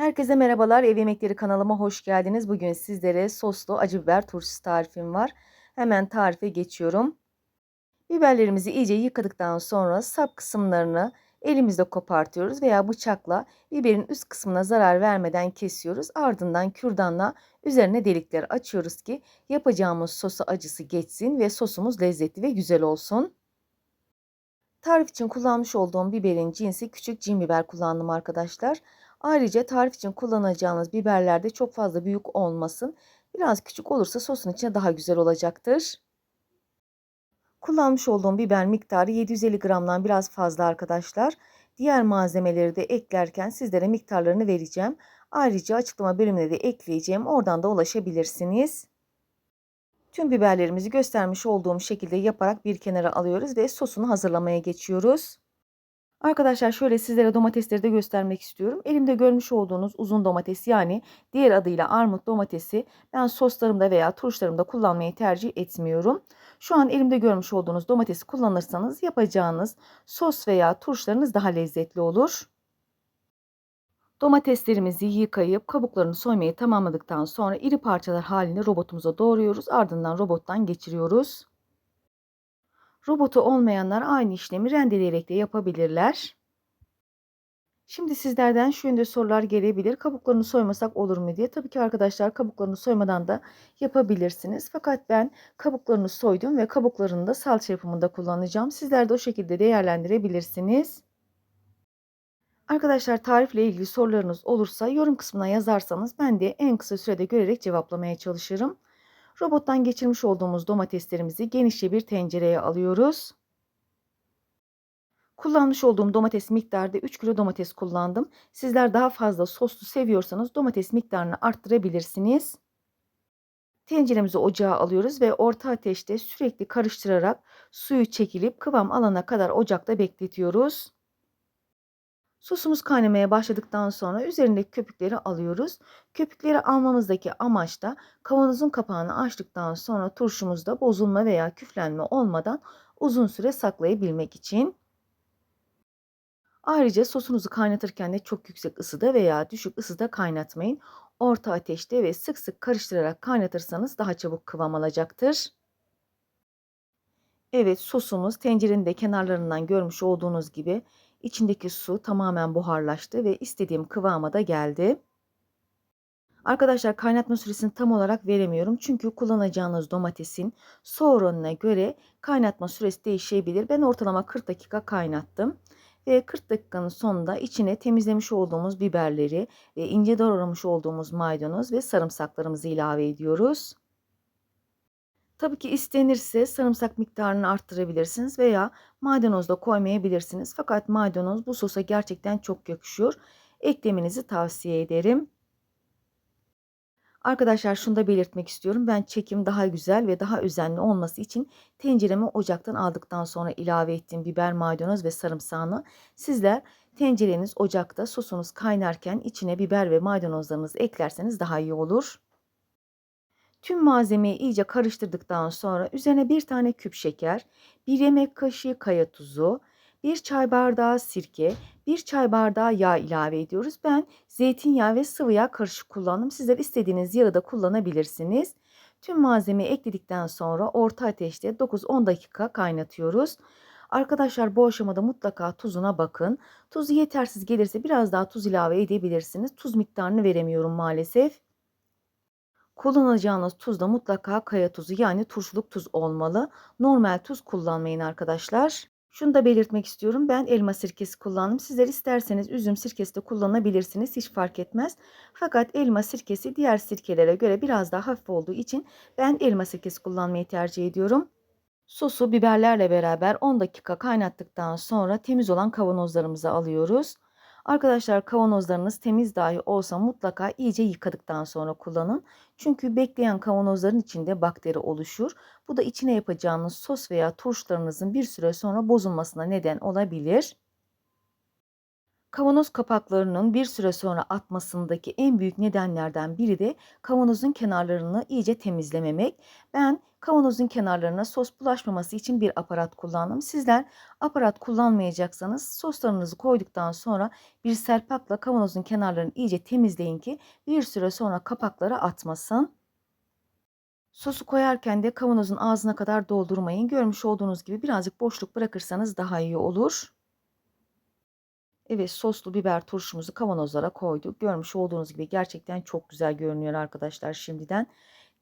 Herkese merhabalar. Ev Yemekleri kanalıma hoş geldiniz. Bugün sizlere soslu acı biber turşusu tarifim var. Hemen tarife geçiyorum. Biberlerimizi iyice yıkadıktan sonra sap kısımlarını elimizle kopartıyoruz veya bıçakla biberin üst kısmına zarar vermeden kesiyoruz. Ardından kürdanla üzerine delikler açıyoruz ki yapacağımız sosu acısı geçsin ve sosumuz lezzetli ve güzel olsun. Tarif için kullanmış olduğum biberin cinsi küçük cin biber kullandım arkadaşlar. Ayrıca tarif için kullanacağınız biberlerde çok fazla büyük olmasın. Biraz küçük olursa sosun içine daha güzel olacaktır. Kullanmış olduğum biber miktarı 750 gramdan biraz fazla arkadaşlar. Diğer malzemeleri de eklerken sizlere miktarlarını vereceğim. Ayrıca açıklama bölümüne de ekleyeceğim. Oradan da ulaşabilirsiniz. Tüm biberlerimizi göstermiş olduğum şekilde yaparak bir kenara alıyoruz ve sosunu hazırlamaya geçiyoruz. Arkadaşlar şöyle sizlere domatesleri de göstermek istiyorum. Elimde görmüş olduğunuz uzun domates yani diğer adıyla armut domatesi ben soslarımda veya turşularımda kullanmayı tercih etmiyorum. Şu an elimde görmüş olduğunuz domatesi kullanırsanız yapacağınız sos veya turşularınız daha lezzetli olur. Domateslerimizi yıkayıp kabuklarını soymayı tamamladıktan sonra iri parçalar halinde robotumuza doğruyoruz. Ardından robottan geçiriyoruz. Robotu olmayanlar aynı işlemi rendeleyerek de yapabilirler. Şimdi sizlerden şu yönde sorular gelebilir. Kabuklarını soymasak olur mu diye. Tabii ki arkadaşlar kabuklarını soymadan da yapabilirsiniz. Fakat ben kabuklarını soydum ve kabuklarını da salça yapımında kullanacağım. Sizler de o şekilde değerlendirebilirsiniz. Arkadaşlar tarifle ilgili sorularınız olursa yorum kısmına yazarsanız ben de en kısa sürede görerek cevaplamaya çalışırım. Robottan geçirmiş olduğumuz domateslerimizi genişçe bir tencereye alıyoruz. Kullanmış olduğum domates miktarda 3 kilo domates kullandım. Sizler daha fazla soslu seviyorsanız domates miktarını arttırabilirsiniz. Tenceremizi ocağa alıyoruz ve orta ateşte sürekli karıştırarak suyu çekilip kıvam alana kadar ocakta bekletiyoruz. Sosumuz kaynamaya başladıktan sonra üzerindeki köpükleri alıyoruz. Köpükleri almamızdaki amaç da kavanozun kapağını açtıktan sonra turşumuzda bozulma veya küflenme olmadan uzun süre saklayabilmek için. Ayrıca sosunuzu kaynatırken de çok yüksek ısıda veya düşük ısıda kaynatmayın. Orta ateşte ve sık sık karıştırarak kaynatırsanız daha çabuk kıvam alacaktır. Evet sosumuz tencerenin de kenarlarından görmüş olduğunuz gibi İçindeki su tamamen buharlaştı ve istediğim kıvama da geldi. Arkadaşlar kaynatma süresini tam olarak veremiyorum. Çünkü kullanacağınız domatesin su oranına göre kaynatma süresi değişebilir. Ben ortalama 40 dakika kaynattım. Ve 40 dakikanın sonunda içine temizlemiş olduğumuz biberleri ve ince doğramış olduğumuz maydanoz ve sarımsaklarımızı ilave ediyoruz. Tabii ki istenirse sarımsak miktarını arttırabilirsiniz veya maydanoz da koymayabilirsiniz. Fakat maydanoz bu sosa gerçekten çok yakışıyor. Eklemenizi tavsiye ederim. Arkadaşlar şunu da belirtmek istiyorum. Ben çekim daha güzel ve daha özenli olması için tenceremi ocaktan aldıktan sonra ilave ettiğim biber, maydanoz ve sarımsağını sizler tencereniz ocakta sosunuz kaynarken içine biber ve maydanozlarınızı eklerseniz daha iyi olur. Tüm malzemeyi iyice karıştırdıktan sonra üzerine bir tane küp şeker, bir yemek kaşığı kaya tuzu, bir çay bardağı sirke, bir çay bardağı yağ ilave ediyoruz. Ben zeytinyağı ve sıvı yağ karışık kullandım. Sizler istediğiniz yağı da kullanabilirsiniz. Tüm malzemeyi ekledikten sonra orta ateşte 9-10 dakika kaynatıyoruz. Arkadaşlar bu aşamada mutlaka tuzuna bakın. Tuzu yetersiz gelirse biraz daha tuz ilave edebilirsiniz. Tuz miktarını veremiyorum maalesef. Kullanacağınız tuz da mutlaka kaya tuzu yani turşuluk tuz olmalı. Normal tuz kullanmayın arkadaşlar. Şunu da belirtmek istiyorum. Ben elma sirkesi kullandım. Sizler isterseniz üzüm sirkesi de kullanabilirsiniz. Hiç fark etmez. Fakat elma sirkesi diğer sirkelere göre biraz daha hafif olduğu için ben elma sirkesi kullanmayı tercih ediyorum. Sosu biberlerle beraber 10 dakika kaynattıktan sonra temiz olan kavanozlarımızı alıyoruz. Arkadaşlar kavanozlarınız temiz dahi olsa mutlaka iyice yıkadıktan sonra kullanın. Çünkü bekleyen kavanozların içinde bakteri oluşur. Bu da içine yapacağınız sos veya turşularınızın bir süre sonra bozulmasına neden olabilir. Kavanoz kapaklarının bir süre sonra atmasındaki en büyük nedenlerden biri de kavanozun kenarlarını iyice temizlememek. Ben kavanozun kenarlarına sos bulaşmaması için bir aparat kullandım. Sizler aparat kullanmayacaksanız soslarınızı koyduktan sonra bir serpakla kavanozun kenarlarını iyice temizleyin ki bir süre sonra kapaklara atmasın. Sosu koyarken de kavanozun ağzına kadar doldurmayın. Görmüş olduğunuz gibi birazcık boşluk bırakırsanız daha iyi olur. Evet soslu biber turşumuzu kavanozlara koyduk. Görmüş olduğunuz gibi gerçekten çok güzel görünüyor arkadaşlar şimdiden.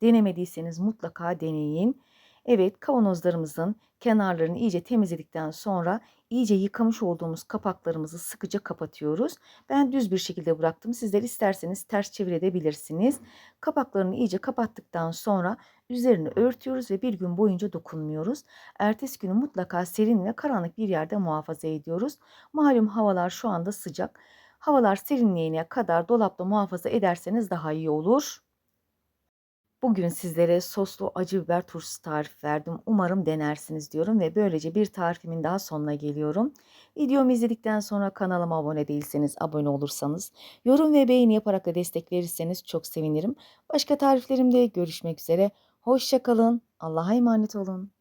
Denemediyseniz mutlaka deneyin. Evet kavanozlarımızın kenarlarını iyice temizledikten sonra iyice yıkamış olduğumuz kapaklarımızı sıkıca kapatıyoruz. Ben düz bir şekilde bıraktım. Sizler isterseniz ters çevirebilirsiniz. Kapaklarını iyice kapattıktan sonra üzerini örtüyoruz ve bir gün boyunca dokunmuyoruz. Ertesi günü mutlaka serin ve karanlık bir yerde muhafaza ediyoruz. Malum havalar şu anda sıcak. Havalar serinleyene kadar dolapta muhafaza ederseniz daha iyi olur. Bugün sizlere soslu acı biber turşusu tarifi verdim. Umarım denersiniz diyorum ve böylece bir tarifimin daha sonuna geliyorum. Videomu izledikten sonra kanalıma abone değilseniz abone olursanız, yorum ve beğeni yaparak da destek verirseniz çok sevinirim. Başka tariflerimde görüşmek üzere. Hoşçakalın. Allah'a emanet olun.